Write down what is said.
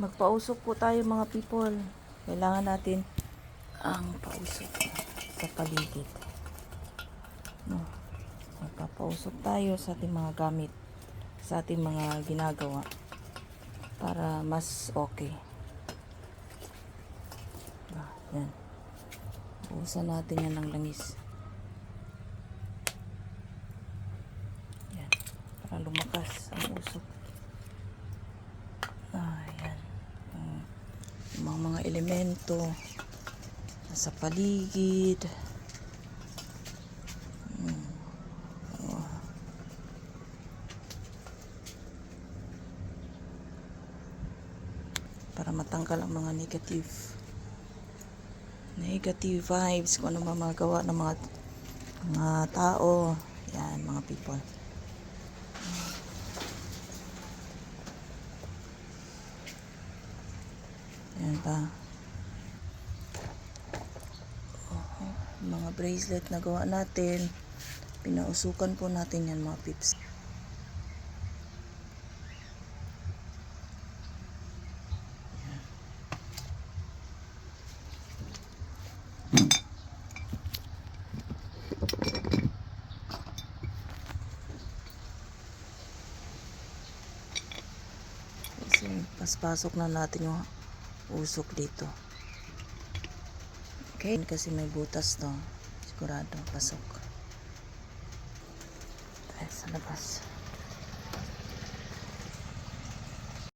Magpausok po tayo mga people. Kailangan natin ang pausok sa paligid. No. Magpapausok tayo sa ating mga gamit, sa ating mga ginagawa para mas okay. Ah, yan. Usan natin yan ng langis. Yan. Para lumakas ang usok. Yung mga, elemento sa paligid. Mm. Oh. Para matanggal ang mga negative negative vibes kung ano mga magawa ng mga mga tao yan mga people yan pa Oho, mga bracelet na gawa natin. Pinausukan po natin yan mga pips kasi paspasok na natin yung usok dito. Okay. Kasi may butas to. Sigurado pasok. Tayo sa labas